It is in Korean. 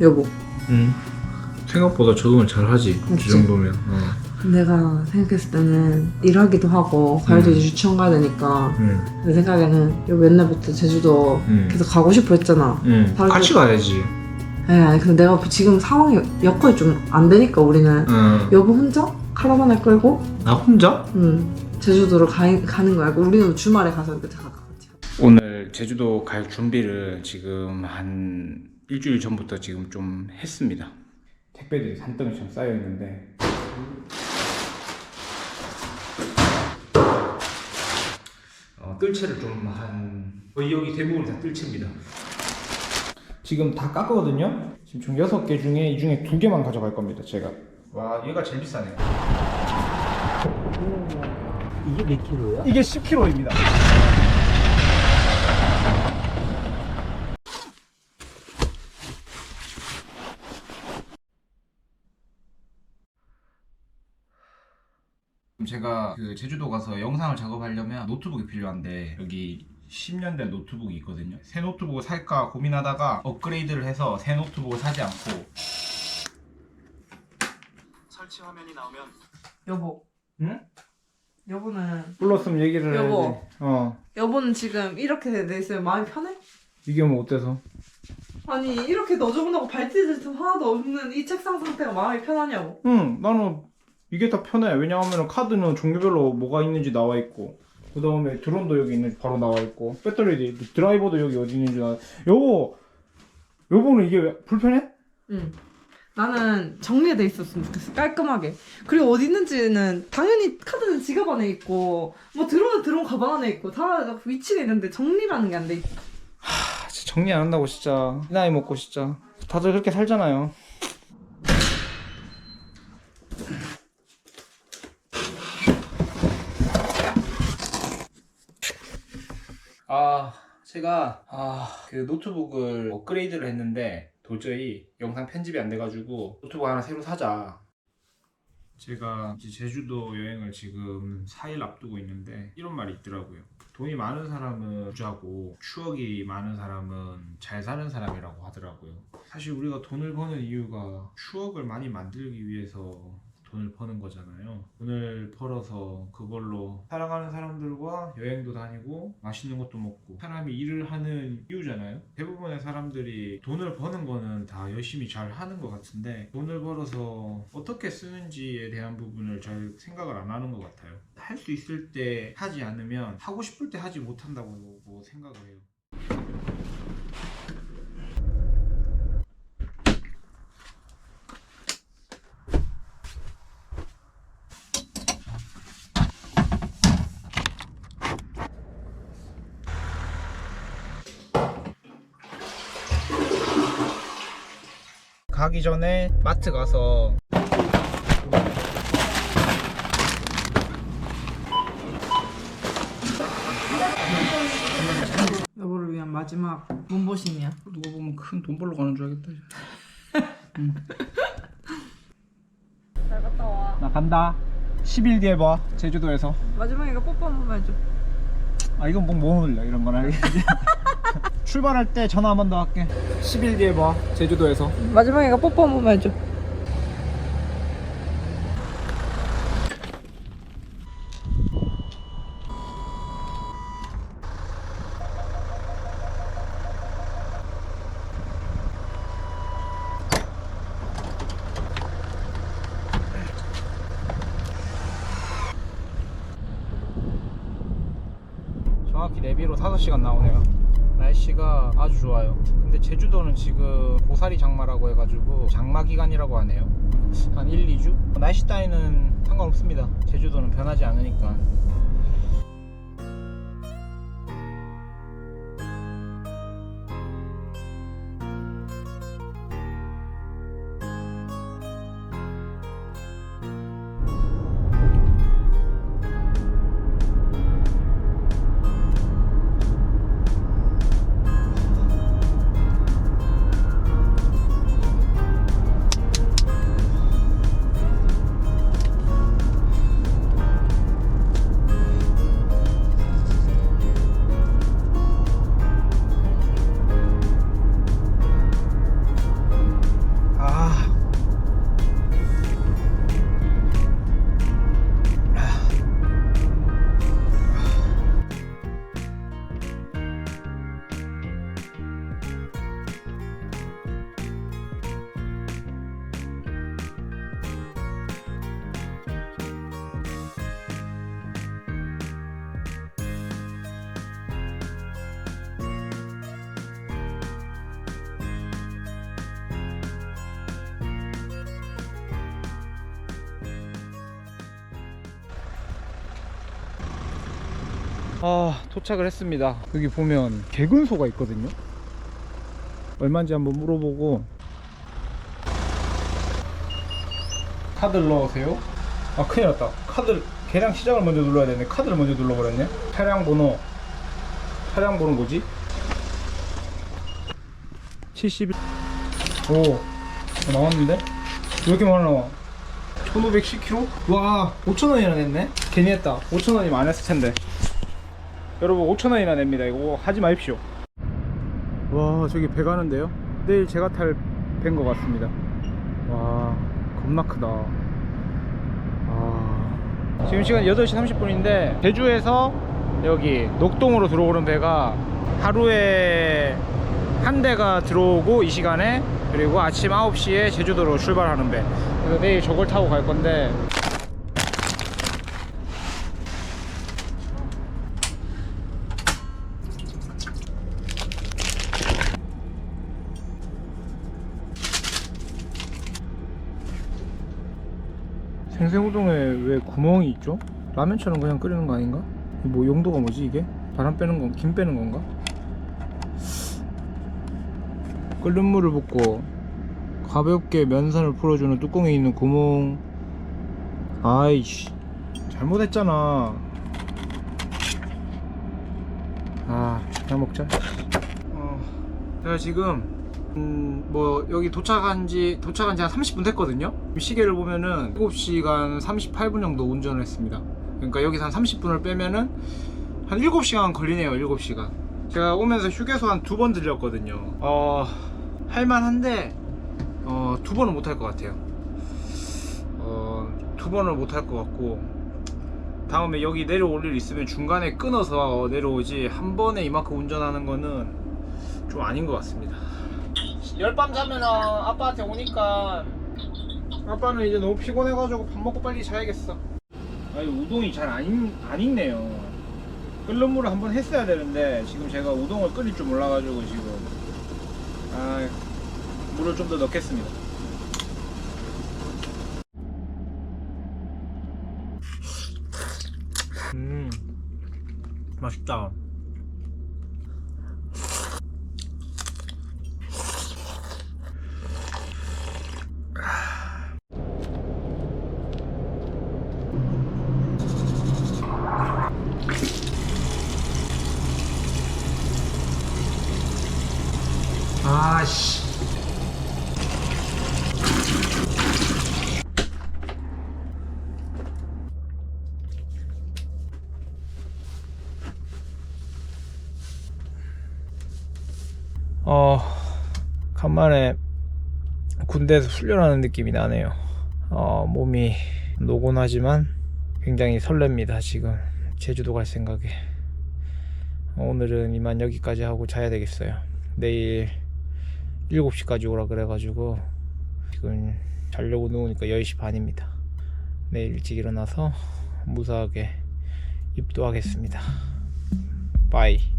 여보 응. 생각보다 적응을 잘 하지. 맞지? 이 정도면. 어. 내가 생각했을 때는 일하기도 하고 음. 이제 유치원 가야 되니까 응. 내 생각에는 여보 옛날부터 제주도 응. 계속 가고 싶어 했잖아 응. 바로 같이 그- 가야지. 에 아니 근데 내가 지금 상황이 여건이 좀 안 되니까 우리는 응. 여보 혼자 카라반을 끌고 나 혼자? 음, 제주도로 가, 가는 거야 우리는 주말에 가서 이렇게 다 같이 오늘 제주도 갈 준비를 지금 한 일주일 전부터 지금 좀 했습니다. 택배들이 산더미처럼 쌓여 있는데 어, 뜰채를 좀한 거의 여기 대부분 다 뜰채입니다. 지금 다 깎거든요. 지금 총 6개 중에 이 중에 두 개만 가져갈 겁니다. 제가. 와 얘가 제일 비싸네. 이게 몇 킬로야? 이게 10kg입니다. 제가 그 제주도 가서 영상을 작업하려면 노트북이 필요한데 여기 10년 된 노트북이 있거든요. 새 노트북을 살까 고민하다가 업그레이드를 해서 새 노트북을 사지 않고 설치 화면이 나오면 여보 응? 여보는 불렀으면 얘기를 여보. 해야지. 어. 여보는 지금 이렇게 돼 있으면 마음이 편해? 이게 뭐 어때서? 아니 이렇게 너저분하고 발찌들 하나도 없는 이 책상 상태가 마음이 편하냐고 응, 나는 이게 다 편해. 왜냐하면 카드는 종류별로 뭐가 있는지 나와 있고, 그 다음에 드론도 여기 있는지 바로 나와 있고, 배터리 드라이버도 여기 어디 있는지 나. 여보, 여보는 이게 왜 불편해? 응 나는 정리돼 있었으면 좋겠어 깔끔하게 그리고 어디 있는지는 당연히 카드는 지갑 안에 있고 뭐 드론은 드론 가방 안에 있고 다 위치가 있는데 정리라는 게 안 돼 있어 아, 진짜 정리 안 한다고 진짜 이 나이 먹고 진짜 다들 그렇게 살잖아요. 아 제가 아 그 노트북을 업그레이드를 했는데 도저히 영상 편집이 안 돼가지고 노트북 하나 새로 사자. 제가 이제 제주도 여행을 지금 4일 앞두고 있는데 이런 말이 있더라고요. 돈이 많은 사람은 부자고 추억이 많은 사람은 잘 사는 사람이라고 하더라고요. 사실 우리가 돈을 버는 이유가 추억을 많이 만들기 위해서 돈을 버는 거잖아요. 돈을 벌어서 그걸로 사랑하는 사람들과 여행도 다니고 맛있는 것도 먹고 사람이 일을 하는 이유잖아요. 대부분의 사람들이 돈을 버는 거는 다 열심히 잘 하는 것 같은데 돈을 벌어서 어떻게 쓰는지에 대한 부분을 잘 생각을 안 하는 것 같아요. 할 수 있을 때 하지 않으면 하고 싶을 때 하지 못한다고 생각을 해요. 가기 전에 마트 가서 여보를 위한 마지막 몸보심이야 누가 보면 큰 돈 벌러 가는 줄 알겠다. 잘 갔다 와 나 간다. 10일 뒤에 봐. 제주도에서. 마지막에 이거 뽀뽀 한 번만 해줘 아 이건 뭐못 올려 이런 건 알겠지. 출발할 때 전화 한 번 더 할게. 10일 뒤에 봐. 제주도에서. 마지막에 뽀뽀 한 번만 해줘 정확히 내비로 5시간 나오네요. 날씨가 아주 좋아요. 근데 제주도는 지금 고사리 장마라고 해가지고 장마 기간이라고 하네요. 한 1, 2주? 날씨 따위는 상관없습니다. 제주도는 변하지 않으니까. 아 도착을 했습니다. 여기 보면 개근소가 있거든요. 얼마인지 한번 물어보고. 카드를 넣으세요. 아 큰일 났다. 카드 계량 시작을 먼저 눌러야 되네 카드를 먼저 눌러버렸네. 차량 번호. 차량 번호 뭐지? 71오 어, 나왔는데? 왜 이렇게 많이 나와. 1510km? 와 5천원이나 냈네? 괜히 했다. 5천원이면 안 했을 텐데 여러분 5천원이나 냅니다. 이거 하지 마십시오. 와 저기 배 가는데요? 내일 제가 탈 배인 것 같습니다. 와 겁나 크다. 와. 지금 시간 8시 30분인데 제주에서 여기 녹동으로 들어오는 배가 하루에 한 대가 들어오고 이 시간에 그리고 아침 9시에 제주도로 출발하는 배. 그래서 내일 저걸 타고 갈 건데 생생우동에 왜 구멍이 있죠? 라면처럼 그냥 끓이는 거 아닌가? 뭐 용도가 뭐지 이게? 바람 빼는 건, 김 빼는 건가? 끓는 물을 붓고 가볍게 면산을 풀어주는 뚜껑에 있는 구멍 아이씨 잘못했잖아 아 그냥 먹자 어, 제가 지금 음, 뭐 여기 도착한 지 도착한 지 한 30분 됐거든요 시계를 보면은 7시간 38분 정도 운전을 했습니다. 그러니까 여기서 한 30분을 빼면은 한 7시간 걸리네요 7시간. 제가 오면서 휴게소 한 두 번 들렸거든요. 어 할만한데 어, 두 번은 못 할 것 같아요. 어, 두 번은 못할 것 같고 다음에 여기 내려올 일 있으면 중간에 끊어서 내려오지 한 번에 이만큼 운전하는 거는 좀 아닌 것 같습니다. 열밤 자면 아빠한테 오니까 아빠는 이제 너무 피곤해가지고 밥 먹고 빨리 자야겠어. 아니 우동이 잘안 안 익네요. 끓는 물을 한번 했어야 되는데 지금 제가 우동을 끓일 줄 몰라가지고 지금. 아 물을 좀 더 넣겠습니다. 음 맛있다 아씨. 어 간만에 군대에서 훈련하는 느낌이 나네요. 어 몸이 노곤하지만 굉장히 설렙니다 지금. 제주도 갈 생각에. 오늘은 이만 여기까지 하고 자야 되겠어요. 내일 7시까지 오라 그래가지고 지금 자려고 누우니까 10시 반입니다. 내일 일찍 일어나서 무사하게 입도하겠습니다. 빠이